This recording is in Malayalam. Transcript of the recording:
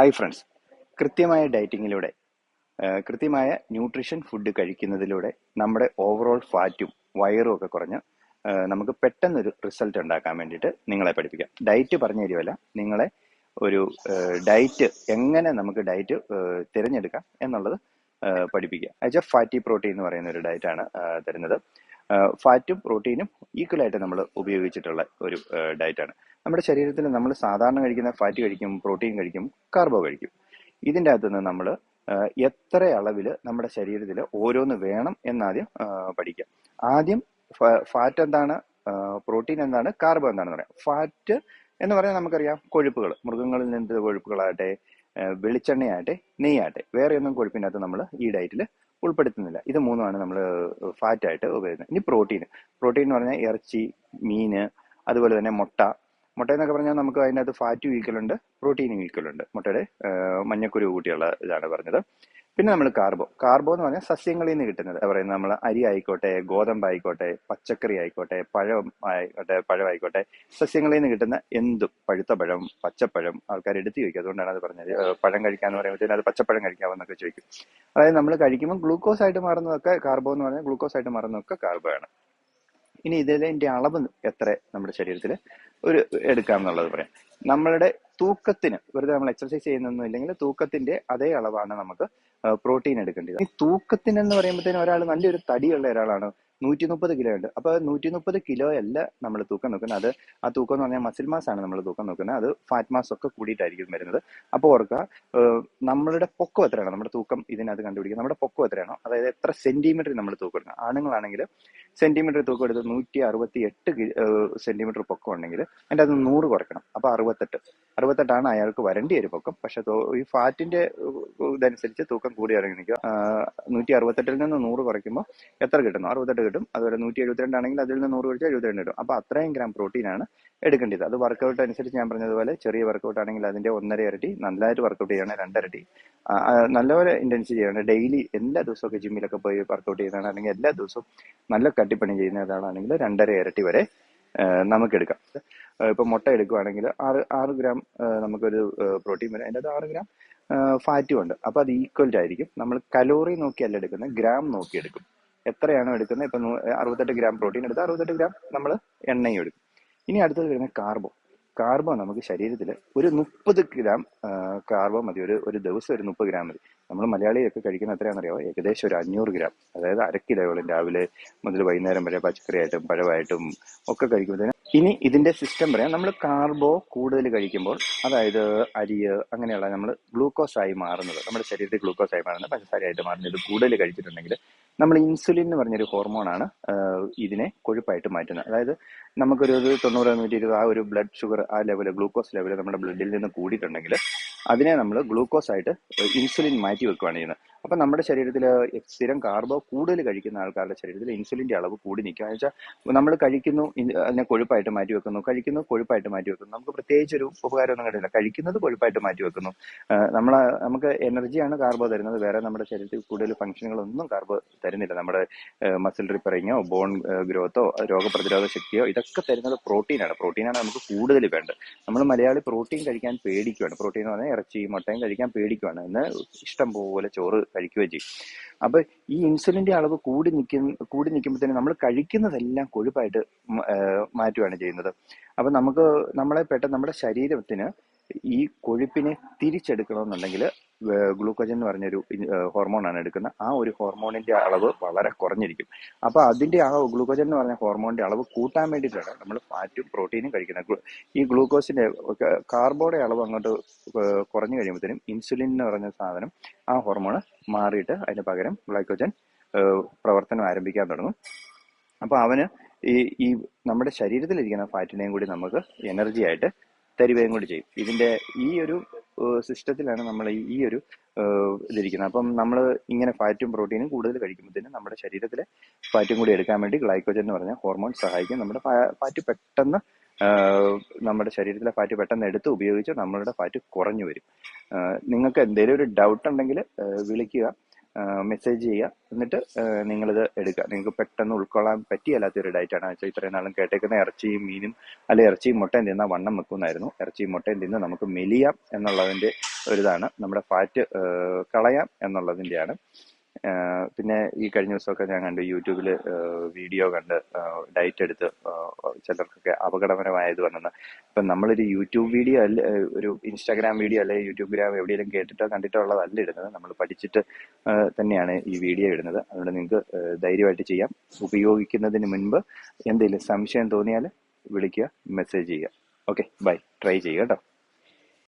ഹായ് ഫ്രണ്ട്സ് കൃത്യമായ ഡയറ്റിങ്ങിലൂടെ കൃത്യമായ ന്യൂട്രീഷൻ ഫുഡ് കഴിക്കുന്നതിലൂടെ നമ്മുടെ ഓവറോൾ ഫാറ്റും വയറും ഒക്കെ കുറഞ്ഞ് നമുക്ക് പെട്ടെന്നൊരു റിസൾട്ട് ഉണ്ടാക്കാൻ വേണ്ടിയിട്ട് നിങ്ങളെ പഠിപ്പിക്കാം. ഡയറ്റ് പറഞ്ഞു തരുമല്ല നിങ്ങളെ ഒരു ഡയറ്റ് എങ്ങനെ നമുക്ക് ഡയറ്റ് തിരഞ്ഞെടുക്കാം എന്നുള്ളത് പഠിപ്പിക്കുക. എഫ് ഫാറ്റി പ്രോട്ടീൻ എന്ന് പറയുന്ന ഒരു ഡയറ്റാണ് തരുന്നത്. ഫാറ്റും പ്രോട്ടീനും ഈക്വൽ ആയിട്ട് നമ്മൾ ഉപയോഗിച്ചിട്ടുള്ള ഒരു ഡയറ്റാണ് നമ്മുടെ ശരീരത്തിൽ നമ്മൾ സാധാരണ കഴിക്കുന്ന ഫാറ്റ് കഴിക്കും പ്രോട്ടീൻ കഴിക്കും കാർബോ കഴിക്കും. ഇതിന്റെ അകത്ത് നിന്ന് നമ്മൾ എത്ര അളവിൽ നമ്മുടെ ശരീരത്തിൽ ഓരോന്ന് വേണം എന്നാദ്യം പഠിക്കാം ആദ്യം ഫാറ്റ് എന്താണ്? പ്രോട്ടീൻ എന്താണ്? കാർബോ എന്താണെന്ന് പറയാം. ഫാറ്റ് എന്ന് പറഞ്ഞാൽ നമുക്കറിയാം കൊഴുപ്പുകൾ മൃഗങ്ങളിൽ നിന്ന് കൊഴുപ്പുകളാകട്ടെ വെളിച്ചെണ്ണയാകട്ടെ നെയ്യാകട്ടെ. വേറെ ഒന്നും കൊഴുപ്പിനകത്ത് നമ്മൾ ഈ ഡയറ്റിൽ ഉൾപ്പെടുത്തുന്നില്ല. ഇത് മൂന്നുമാണ് നമ്മൾ ഫാറ്റ് ആയിട്ട് ഉപയോഗിക്കുന്നത്. ഇനി പ്രോട്ടീൻ പ്രോട്ടീൻ എന്ന് പറഞ്ഞാൽ ഇറച്ചി മീൻ അതുപോലെ തന്നെ മുട്ട. മുട്ട എന്നൊക്കെ പറഞ്ഞാൽ നമുക്ക് അതിനകത്ത് ഫാറ്റും ഉണ്ട് പ്രോട്ടീനും ഉണ്ട്. മുട്ടയുടെ മഞ്ഞക്കുരു കൂട്ടിയുള്ള ഇതാണ് പറഞ്ഞത്. പിന്നെ നമ്മൾ കാർബോ. കാർബോ എന്ന് പറഞ്ഞാൽ സസ്യങ്ങളിൽ നിന്ന് കിട്ടുന്നത്. പറയുന്നത് നമ്മൾ അരി ആയിക്കോട്ടെ ഗോതമ്പ് ആയിക്കോട്ടെ പച്ചക്കറി ആയിക്കോട്ടെ പഴം ആയിക്കോട്ടെ പഴമായിക്കോട്ടെ സസ്യങ്ങളിൽ നിന്ന് കിട്ടുന്ന എന്തും പഴുത്ത പഴം പച്ചപ്പഴം ആൾക്കാർ എടുത്ത് ചോദിക്കും അതുകൊണ്ടാണ് അത് പറഞ്ഞത്. പഴം കഴിക്കാന്ന് പറയുമ്പോഴത്തേനും അത് പച്ചപ്പഴം കഴിക്കാമെന്നൊക്കെ ചോദിക്കും. അതായത് നമ്മൾ കഴിക്കുമ്പോൾ ഗ്ലൂക്കോസ് ആയിട്ട് മാറുന്നതൊക്കെ കാർബോ എന്ന് പറഞ്ഞാൽ ഗ്ലൂക്കോസ് ആയിട്ട് മാറുന്നതൊക്കെ കാർബോ ആണ്. ഇനി ഇതിലെ അളവ് എത്ര നമ്മുടെ ശരീരത്തിൽ ഒരു എടുക്കാം എന്നുള്ളത് പറയാം. നമ്മളുടെ തൂക്കത്തിന് വെറുതെ നമ്മൾ എക്സർസൈസ് ചെയ്യുന്നൊന്നും ഇല്ലെങ്കിൽ തൂക്കത്തിന്റെ അതേ അളവാണ് നമുക്ക് പ്രോട്ടീൻ എടുക്കേണ്ടത് ഈ തൂക്കത്തിന് എന്ന് പറയുമ്പോഴത്തേനും ഒരാൾ നല്ലൊരു തടിയുള്ള ഒരാളാണ്. നൂറ്റി മുപ്പത് കിലോ ഉണ്ട്. അപ്പൊ നൂറ്റി മുപ്പത് കിലോ അല്ല നമ്മൾ തൂക്കം നോക്കുന്നത്. അത് ആ തൂക്കം എന്ന് പറഞ്ഞാൽ മസിൽ മാസ് ആണ് നമ്മൾ തൂക്കം നോക്കുന്നത്. അത് ഫാറ്റ് മാസ് ഒക്കെ കൂടിയിട്ടായിരിക്കും വരുന്നത്. അപ്പോൾ ഓർക്കുക നമ്മളുടെ പൊക്കം എത്രയാണ്? നമ്മുടെ തൂക്കം ഇതിനകത്ത് കണ്ടുപിടിക്കുക. നമ്മുടെ പൊക്കം എത്രയാണോ? അതായത് എത്ര സെന്റിമീറ്റർ നമ്മൾ തൂക്കം എടുക്കുക ആണുങ്ങളാണെങ്കിൽ സെന്റിമീറ്റർ തൂക്കം എടുത്ത് നൂറ്റി അറുപത്തി എട്ട് സെന്റിമീറ്റർ പൊക്കം ഉണ്ടെങ്കിൽ അതിന്റെ അത് നൂറ് കുറയ്ക്കണം. അപ്പൊ അറുപത്തെട്ട്. അറുപത്തെട്ടാണ് അയാൾക്ക് വരേണ്ടി ഒരു പൊക്കം. പക്ഷെ ഈ ഫാറ്റിന്റെ ഇതനുസരിച്ച് തൂക്കം കൂടി ഇറങ്ങി നിൽക്കുക. നൂറ്റി അറുപത്തെട്ടിൽ നിന്ന് നൂറ് കുറയ്ക്കുമ്പോൾ എത്ര കിട്ടുന്നു? അറുപത്തെട്ട് കിട്ടും അതുപോലെ നൂറ്റി എഴുപത്തിരണ്ട് ആണെങ്കിൽ അതിൽ നിന്ന് നൂറ് കുറച്ച് എഴുപത്തിരണ്ട് കിട്ടും അപ്പൊ അത്രയും ഗ്രാം പ്രോട്ടീൻ ആണ് എടുക്കേണ്ടത്. അത് വർക്കൗട്ട് അനുസരിച്ച് ഞാൻ പറഞ്ഞതുപോലെ ചെറിയ വർക്കൗട്ട് ആണെങ്കിൽ അതിന്റെ ഒന്നര ഇരട്ടി നല്ലതായിട്ട് വർക്കൗട്ട് ചെയ്യണം രണ്ടരട്ടി നല്ലപോലെ ഇന്റൻസിറ്റി ചെയ്യണം ഡെയിലി എല്ലാ ദിവസവും ഒക്കെ ജിമ്മിലൊക്കെ പോയി വർക്കൗട്ട് ചെയ്യുന്നതാണെങ്കിൽ എല്ലാ ദിവസവും നല്ല കട്ടിപ്പണി ചെയ്യുന്നതാണെങ്കിൽ രണ്ടര ഇരട്ടി വരെ നമുക്ക് എടുക്കാം. ഇപ്പൊ മുട്ട എടുക്കുവാണെങ്കിൽ ആറ് ആറ് ഗ്രാം നമുക്കൊരു പ്രോട്ടീൻ വരും. അതിന്റെ അത് ആറ് ഗ്രാം ഫാറ്റും ഉണ്ട്. അപ്പൊ അത് ഈക്വൽ ആയിരിക്കും. നമ്മൾ കലോറി നോക്കിയല്ല എടുക്കുന്നത് ഗ്രാം നോക്കി എടുക്കും. എത്രയാണോ എടുക്കുന്നത്? ഇപ്പൊ അറുപത്തെട്ട് ഗ്രാം പ്രോട്ടീൻ എടുത്താൽ അറുപത്തെട്ട് ഗ്രാം നമ്മൾ എണ്ണയും എടുക്കും. ഇനി അടുത്തത് വരുന്ന കാർബോ കാർബോ നമുക്ക് ശരീരത്തിൽ ഒരു മുപ്പത് ഗ്രാം കാർബോ മതി. ഒരു ഒരു ദിവസം ഒരു മുപ്പത് ഗ്രാം മതി. നമ്മൾ മലയാളിയൊക്കെ കഴിക്കുന്ന എത്രയാണെന്നറിയോ ഏകദേശം ഒരു അഞ്ഞൂറ് ഗ്രാം. അതായത് അര കിലോയോളം രാവിലെ മുതൽ വൈകുന്നേരം വരെ പച്ചക്കറിയായിട്ടും പഴമായിട്ടും ഒക്കെ കഴിക്കുമ്പോഴത്തേന് ഇനി ഇതിന്റെ സിസ്റ്റം പറയാം. നമ്മൾ കാർബോ കൂടുതൽ കഴിക്കുമ്പോൾ അതായത് അരി അങ്ങനെയുള്ള നമ്മൾ ഗ്ലൂക്കോസ് ആയി മാറുന്നത് നമ്മുടെ ശരീരത്തിൽ ഗ്ലൂക്കോസ് ആയി മാറുന്നത് പഞ്ചസാരയായിട്ട് മാറുന്നത് കൂടുതൽ കഴിച്ചിട്ടുണ്ടെങ്കിൽ നമ്മൾ ഇൻസുലിൻ എന്ന് പറഞ്ഞൊരു ഹോർമോണാണ് ഇതിനെ കൊഴുപ്പായിട്ട് മാറ്റുന്നത്. അതായത് നമുക്കൊരു തൊണ്ണൂറ് നൂറ്റി ഇരുപത് ആ ഒരു ബ്ലഡ് ഷുഗർ ആ ലെവൽ ഗ്ലൂക്കോസ് ലെവൽ നമ്മുടെ ബ്ലഡിൽ നിന്ന് കൂടിയിട്ടുണ്ടെങ്കിൽ അതിനെ നമ്മൾ ഗ്ലൂക്കോസ് ആയിട്ട് ഇൻസുലിൻ മാറ്റി വെക്കുകയാണ് ചെയ്യുന്നത് അപ്പൊ നമ്മുടെ ശരീരത്തിൽ സ്ഥിരം കാർബോ കൂടുതൽ കഴിക്കുന്ന ആൾക്കാരുടെ ശരീരത്തിൽ ഇൻസുലിന്റെ അളവ് കൂടി നിൽക്കുക. എന്ന് വെച്ചാൽ നമ്മൾ കഴിക്കുന്നു അതിനെ കൊഴുപ്പായിട്ട് മാറ്റി വെക്കുന്നു കഴിക്കുന്നു കൊഴുപ്പായിട്ട് മാറ്റി വെക്കുന്നു നമുക്ക് പ്രത്യേകിച്ച് ഒരു ഉപകാരമൊന്നും കിട്ടില്ല കഴിക്കുന്നത് കൊഴുപ്പായിട്ട് മാറ്റി വെക്കുന്നു നമ്മൾ നമുക്ക് എനർജിയാണ് കാർബോ തരുന്നത്. വേറെ നമ്മുടെ ശരീരത്തിൽ കൂടുതൽ ഫംഗ്ഷനുകളൊന്നും കാർബോ തരുന്നില്ല. നമ്മുടെ മസിൽ റിപ്പയറിങ്ങോ ബോൺ ഗ്രോത്തോ രോഗപ്രതിരോധ ശക്തിയോ ഇതൊക്കെ തരുന്നത് പ്രോട്ടീനാണ്. പ്രോട്ടീനാണ് നമുക്ക് കൂടുതൽ വേണ്ടത്. നമ്മൾ മലയാളി പ്രോട്ടീൻ കഴിക്കാൻ പേടിക്കുകയാണ് പ്രോട്ടീൻ എന്ന് പറഞ്ഞാൽ ഇറച്ചി മുട്ടയും കഴിക്കാൻ പേടിക്കുവാണ്. എന്ന് ഇഷ്ടം പോലെ ചോറ് കഴിക്കുകയും ചെയ്യും. അപ്പൊ ഈ ഇൻസുലിന്റെ അളവ് കൂടി നിൽക്കുന്ന കൂടി നിൽക്കുമ്പോഴത്തേനും നമ്മൾ കഴിക്കുന്നതെല്ലാം കൊഴുപ്പായിട്ട് മാറ്റുകയാണ് ചെയ്യുന്നത്. അപ്പൊ നമുക്ക് നമ്മളെ പെട്ടെന്ന് നമ്മുടെ ശരീരത്തിന് ഈ കൊഴുപ്പിനെ തിരിച്ചെടുക്കണമെന്നുണ്ടെങ്കിൽ ഗ്ലൂക്കോജൻ എന്ന് പറഞ്ഞൊരു ഹോർമോണാണ് എടുക്കുന്നത്. ആ ഒരു ഹോർമോണിന്റെ അളവ് വളരെ കുറഞ്ഞിരിക്കും. അപ്പൊ അതിന്റെ ആ ഗ്ലൂക്കോജൻ എന്ന് പറഞ്ഞ ഹോർമോണിന്റെ അളവ് കൂട്ടാൻ വേണ്ടിയിട്ടാണ് നമ്മൾ ഫാറ്റും പ്രോട്ടീനും കഴിക്കുന്നത്. ഈ ഗ്ലൂക്കോസിന്റെ കാർബോയുടെ അളവ് അങ്ങോട്ട് കുറഞ്ഞു കഴിയുമ്പോഴത്തേനും ഇൻസുലിൻ എന്ന് പറഞ്ഞ സാധനം ആ ഹോർമോണ് മാറിയിട്ട് അതിന് പകരം ഗ്ലൈക്കോജൻ പ്രവർത്തനം ആരംഭിക്കാൻ തുടങ്ങും. അപ്പൊ അവന് ഈ ഈ നമ്മുടെ ശരീരത്തിലിരിക്കുന്ന ഫാറ്റിനെയും കൂടി നമുക്ക് എനർജി ആയിട്ട് തരികയും കൂടി ചെയ്യും. ഇതിന്റെ ഈ ഒരു സിസ്റ്റത്തിലാണ് നമ്മൾ ഈ ഒരു ഇതിരിക്കുന്നത്. അപ്പം നമ്മൾ ഇങ്ങനെ ഫാറ്റും പ്രോട്ടീനും കൂടുതൽ കഴിക്കുമ്പോഴത്തേനും നമ്മുടെ ശരീരത്തിലെ ഫാറ്റും കൂടി എടുക്കാൻ വേണ്ടി ഗ്ലൈക്കോജൻ എന്ന് പറഞ്ഞ ഹോർമോൺ സഹായിക്കും. നമ്മുടെ ഫാറ്റ് പെട്ടെന്ന് നമ്മുടെ ശരീരത്തിലെ ഫാറ്റ് പെട്ടെന്ന് എടുത്ത് ഉപയോഗിച്ച് നമ്മളുടെ ഫാറ്റ് കുറഞ്ഞു വരും. നിങ്ങൾക്ക് എന്തെങ്കിലും ഒരു ഡൗട്ട് ഉണ്ടെങ്കിൽ വിളിക്കുക. മെസ്സേജ് ചെയ്യുക. എന്നിട്ട് നിങ്ങളിത് എടുക്കുക. നിങ്ങൾക്ക് പെട്ടെന്ന് ഉൾക്കൊള്ളാൻ പറ്റിയല്ലാത്തൊരു ഡയറ്റാണ് വെച്ചാൽ ഇത്രയും നാളും കേട്ടേക്കുന്ന ഇറച്ചിയും മീനും അല്ലെ ഇറച്ചിയും മുട്ടയും തിന്നാൽ വണ്ണം വെക്കുന്നായിരുന്നു. ഇറച്ചിയും മുട്ടയും തിന്ന് നമുക്ക് മെലിയാം എന്നുള്ളതിന്റെ ഒരിതാണ്. നമ്മുടെ ഫാറ്റ് കളയാം എന്നുള്ളതിന്റെയാണ്. ആ, പിന്നെ ഈ കഴിഞ്ഞ ദിവസമൊക്കെ ഞാൻ കണ്ടു യൂട്യൂബിൽ വീഡിയോ കണ്ട് ഡയറ്റ് എടുത്ത് ചിലർക്കൊക്കെ അപകടകരമായത് വന്നെന്ന്. അപ്പം നമ്മളൊരു യൂട്യൂബ് വീഡിയോ അല്ല ഒരു ഇൻസ്റ്റാഗ്രാം വീഡിയോ അല്ലെ യൂട്യൂബ് ഗ്രാം എവിടെയെങ്കിലും കേട്ടിട്ടോ കണ്ടിട്ടോ ഉള്ളതല്ല ഇടുന്നത്. നമ്മൾ പഠിച്ചിട്ട് തന്നെയാണ് ഈ വീഡിയോ ഇടുന്നത്. അതുകൊണ്ട് നിങ്ങൾക്ക് ധൈര്യമായിട്ട് ചെയ്യാം. ഉപയോഗിക്കുന്നതിന് മുൻപ് എന്തെങ്കിലും സംശയം തോന്നിയാൽ വിളിക്കുക മെസ്സേജ് ചെയ്യുക. Okay bye. ട്രൈ ചെയ്യുക കേട്ടോ.